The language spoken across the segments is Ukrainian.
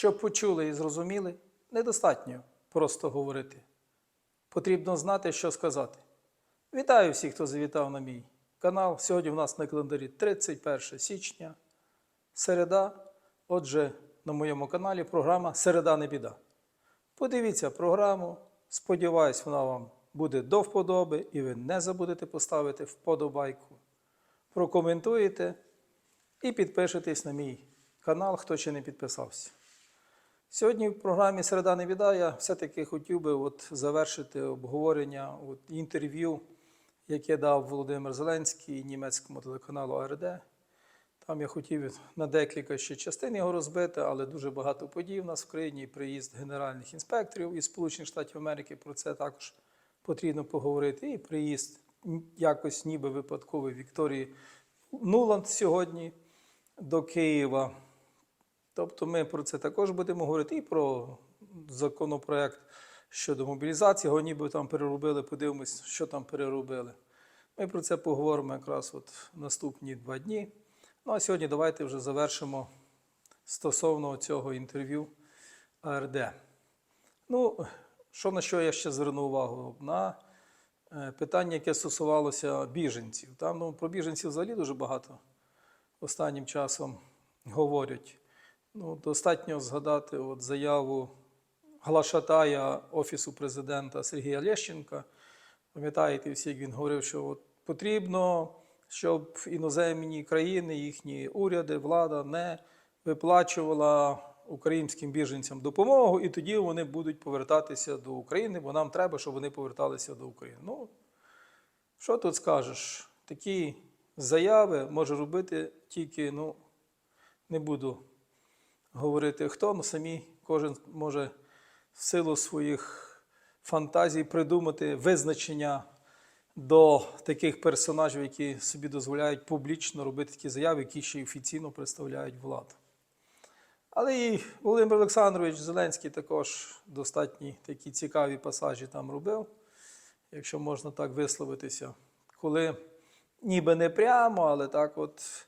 Щоб почули і зрозуміли, недостатньо просто говорити. Потрібно знати, що сказати. Вітаю всіх, хто завітав на мій канал. Сьогодні в нас на календарі 31 січня, середа. Отже, на моєму каналі програма Середа не біда. Подивіться програму. Сподіваюсь, вона вам буде до вподоби, і ви не забудете поставити вподобайку. Прокоментуєте і підпишитесь на мій канал, хто ще не підписався. Сьогодні в програмі Середа не біда я все-таки хотів би от завершити обговорення от, інтерв'ю, яке дав Володимир Зеленський німецькому телеканалу АРД. Там я хотів на декілька ще частин його розбити, але дуже багато подій в нас в країні. Приїзд генеральних інспекторів із Сполучених Штатів Америки про це також потрібно поговорити. І приїзд якось ніби випадковий Вікторії Нуланд сьогодні до Києва. Тобто ми про це також будемо говорити і про законопроект щодо мобілізації. Його ніби там переробили, подивимось, що там переробили. Ми про це поговоримо якраз от наступні два дні. Ну а сьогодні давайте вже завершимо стосовно цього інтерв'ю АРД. Ну, що на що я ще звернув увагу? На е, питання, яке стосувалося біженців. Там ну, про біженців взагалі дуже багато останнім часом говорять. Ну, достатньо згадати от заяву глашатая Офісу президента Сергія Лещенка. Пам'ятаєте всі, як він говорив, що от потрібно, щоб іноземні країни, їхні уряди, влада не виплачувала українським біженцям допомогу, і тоді вони будуть повертатися до України, бо нам треба, щоб вони поверталися до України. Ну, що тут скажеш? Такі заяви може робити тільки, ну, не буду говорити хто, але самі кожен може в силу своїх фантазій придумати визначення до таких персонажів, які собі дозволяють публічно робити такі заяви, які ще й офіційно представляють владу. Але і Володимир Олександрович Зеленський також достатні такі цікаві пасажі там робив, якщо можна так висловитися, коли ніби не прямо, але так от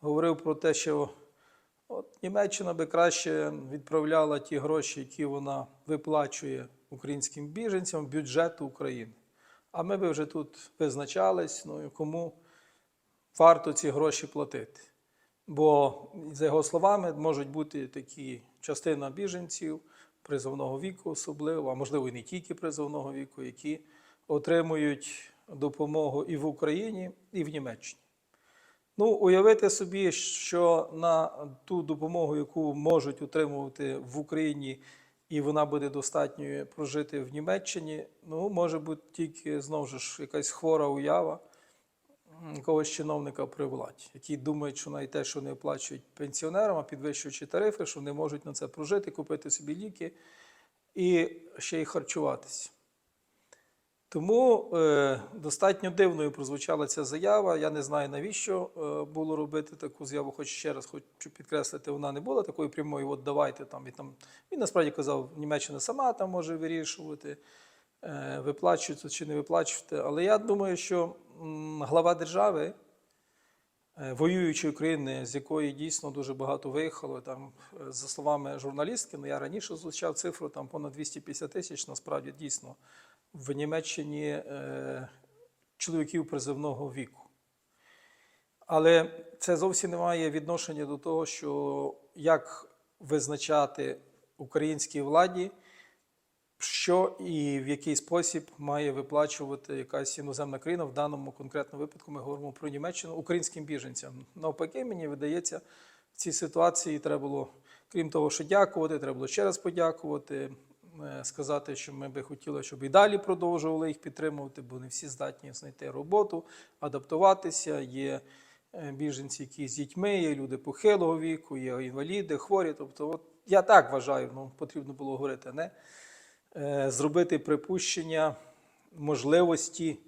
говорив про те, що от Німеччина би краще відправляла ті гроші, які вона виплачує українським біженцям в бюджет України. А ми би вже тут визначались, ну кому варто ці гроші платити. Бо, за його словами, можуть бути такі частина біженців призовного віку, особливо, а можливо і не тільки призовного віку, які отримують допомогу і в Україні, і в Німеччині. Ну, уявити собі, що на ту допомогу, яку можуть отримувати в Україні, і вона буде достатньою прожити в Німеччині, ну, може бути тільки знову ж якась хвора уява якогось чиновника при владі, які думають, що навіть те, що не оплачують пенсіонерам, а підвищуючи тарифи, що не можуть на це прожити, купити собі ліки і ще й харчуватися. Тому е, достатньо дивною прозвучала ця заява. Я не знаю, навіщо е, було робити таку заяву, хоч ще раз хочу підкреслити, вона не була такою прямою, от давайте там і там. Він насправді казав, Німеччина сама там може вирішувати, е, виплачується чи не виплачувати. Але я думаю, що м, глава держави, е, воюючої країни, з якої дійсно дуже багато виїхало, там, за словами журналістки, ну я раніше звучав цифру, там понад 250 тисяч, насправді дійсно в Німеччині е, чоловіків призивного віку. Але це зовсім не має відношення до того, що як визначати українській владі, що і в який спосіб має виплачувати якась іноземна країна. В даному конкретному випадку ми говоримо про Німеччину українським біженцям. Навпаки, мені видається, в цій ситуації треба було, крім того, що дякувати, треба було ще раз подякувати сказати, що ми би хотіли, щоб і далі продовжували їх підтримувати, бо не всі здатні знайти роботу, адаптуватися. Є е, біженці, які з дітьми, є люди похилого віку, є інваліди, хворі. Тобто, от я так вважаю, ну потрібно було говорити, не Е, зробити припущення можливості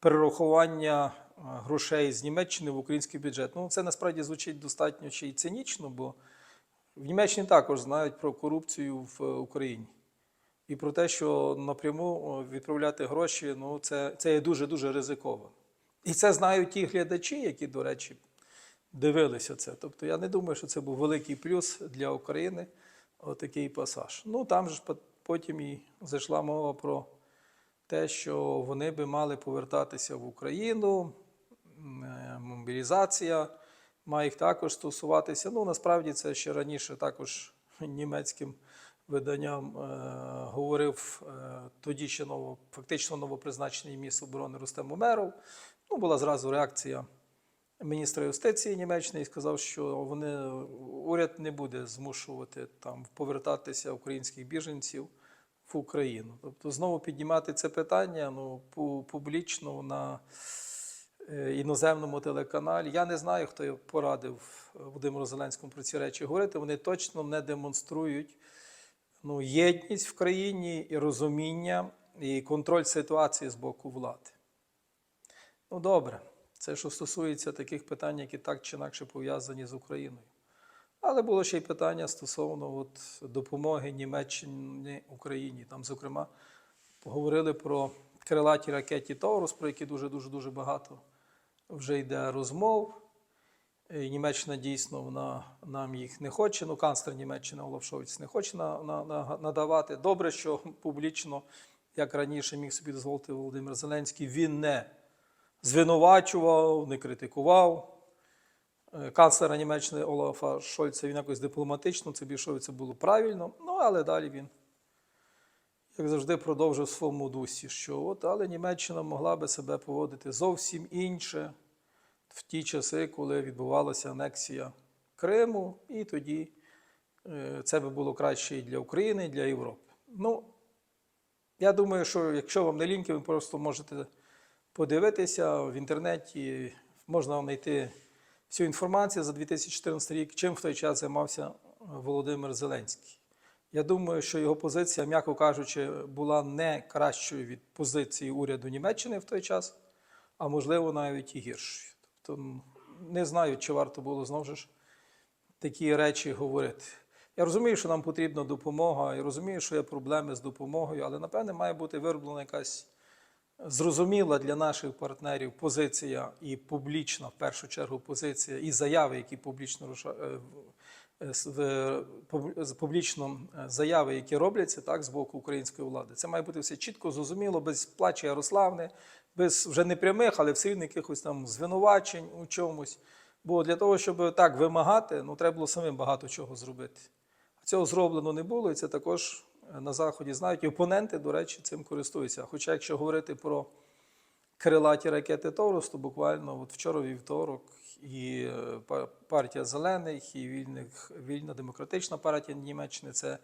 перерахування е, грошей з Німеччини в український бюджет. Ну, це насправді звучить достатньо ще й цинічно, бо в Німеччині також знають про корупцію в Україні. І про те, що напряму відправляти гроші, ну це, це є дуже-дуже ризиковано. І це знають ті глядачі, які, до речі, дивилися це. Тобто я не думаю, що це був великий плюс для України. отакий пасаж. Ну там ж потім і зайшла мова про те, що вони би мали повертатися в Україну, е, мобілізація має їх також стосуватися. Ну, насправді це ще раніше також німецьким виданням е, говорив е, тоді ще ново, фактично новопризначений міст оборони Рустем Умеров. Ну, була зразу реакція міністра юстиції Німеччини і сказав, що вони уряд не буде змушувати там повертатися українських біженців в Україну. Тобто знову піднімати це питання ну, публічно на е, іноземному телеканалі. Я не знаю, хто порадив Володимиру Зеленському про ці речі говорити. Вони точно не демонструють ну, єдність в країні і розуміння і контроль ситуації з боку влади. Ну, добре, це що стосується таких питань, які так чи інакше пов'язані з Україною. Але було ще й питання стосовно от, допомоги Німеччині Україні. Там, зокрема, поговорили про крилаті ракеті Таурус, про які дуже-дуже дуже багато вже йде розмов. Німеччина дійсно вона нам їх не хоче. Ну, канцлер Німеччини Олаф Шольц не хоче на, на, на, надавати. Добре, що публічно, як раніше міг собі дозволити Володимир Зеленський, він не звинувачував, не критикував. Е, Канцлера Німеччини Олафа Шольца він якось дипломатично, це більше це було правильно. Ну, але далі він, як завжди, продовжив в своєму дусі, що от, але Німеччина могла би себе поводити зовсім інше в ті часи, коли відбувалася анексія Криму, і тоді е, це би було краще і для України, і для Європи. Ну, я думаю, що якщо вам не ліньки, ви просто можете подивитися в інтернеті, можна знайти всю інформацію за 2014 рік, чим в той час займався Володимир Зеленський. Я думаю, що його позиція, м'яко кажучи, була не кращою від позиції уряду Німеччини в той час, а можливо навіть і гіршою. Тобто м, не знаю, чи варто було знову ж такі речі говорити. Я розумію, що нам потрібна допомога, і розумію, що є проблеми з допомогою, але напевне має бути вироблена якась зрозуміла для наших партнерів позиція і публічна, в першу чергу, позиція і заяви, які публічно е, е, публічно е, заяви, які робляться так з боку української влади. Це має бути все чітко зрозуміло, без плачу Ярославни, без вже не прямих, але все рівно якихось там звинувачень у чомусь. Бо для того, щоб так вимагати, ну треба було самим багато чого зробити. Цього зроблено не було, і це також е, на Заході знають. І опоненти, до речі, цим користуються. Хоча, якщо говорити про крилаті ракети Торус, то буквально от вчора вівторок і е, партія зелених, і вільних, вільна демократична партія Німеччини це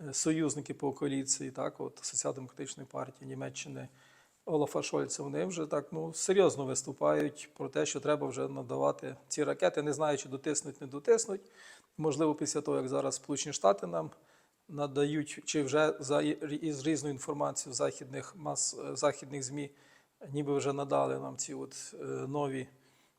е, союзники по коаліції, так, от Соціал-демократичної партії Німеччини Олафа Шольца. Вони вже так ну, серйозно виступають про те, що треба вже надавати ці ракети, не знаю, чи дотиснуть, не дотиснуть. Можливо, після того, як зараз Сполучені Штати нам надають, чи вже за із різною інформацією західних мас західних ЗМІ, ніби вже надали нам ці от е, нові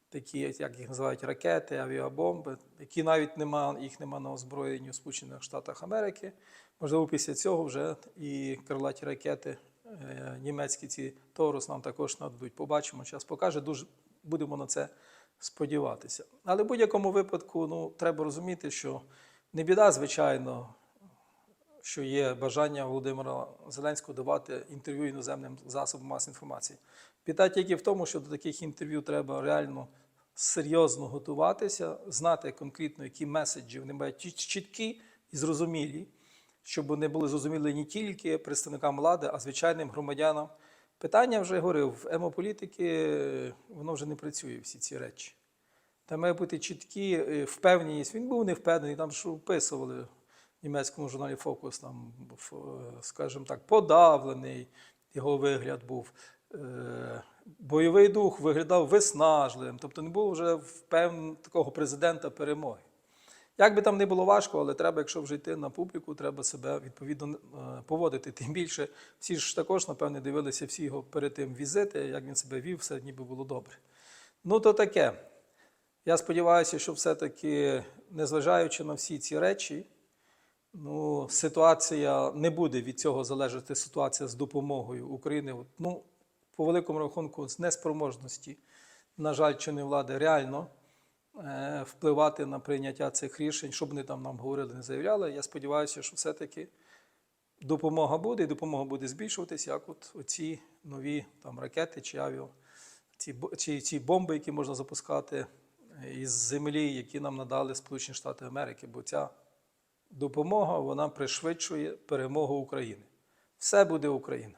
такі, як їх називають, ракети, авіабомби, які навіть нема, їх нема на озброєнні у Сполучених Штатах Америки. Можливо, після цього вже і крилаті ракети німецькі ці Торус нам також нададуть. Побачимо, час покаже. Дуже будемо на це сподіватися. Але в будь-якому випадку ну, треба розуміти, що не біда, звичайно, що є бажання Володимира Зеленського давати інтерв'ю іноземним засобам масової інформації. Біда тільки в тому, що до таких інтерв'ю треба реально серйозно готуватися, знати конкретно, які меседжі вони мають чіткі і зрозумілі, щоб вони були зрозумілі не тільки представникам влади, а звичайним громадянам. Питання вже говорив, в емополітики воно вже не працює всі ці речі. Там має бути чіткі е, впевненість. Він був не впевнений, там що вписували в німецькому журналі Фокус, там, скажімо так, подавлений його вигляд був. Е, Бойовий дух виглядав виснажливим, тобто не було вже впевненого такого президента перемоги. Як би там не було важко, але треба, якщо вже йти на публіку, треба себе відповідно е, поводити. Тим більше всі ж також, напевне, дивилися всі його перед тим візити, як він себе вів, все ніби було добре. Ну, то таке. Я сподіваюся, що все-таки, незважаючи на всі ці речі, ну, ситуація не буде від цього залежати ситуація з допомогою України. Ну, по великому рахунку, з неспроможності, на жаль, чи не влади реально впливати на прийняття цих рішень, щоб вони там нам говорили, не заявляли. Я сподіваюся, що все-таки допомога буде, і допомога буде збільшуватись, як от оці нові там ракети чи авіо, ці, чи ці бомби, які можна запускати е, із землі, які нам надали Сполучені Штати Америки, бо ця допомога вона пришвидшує перемогу України. Все буде Україна.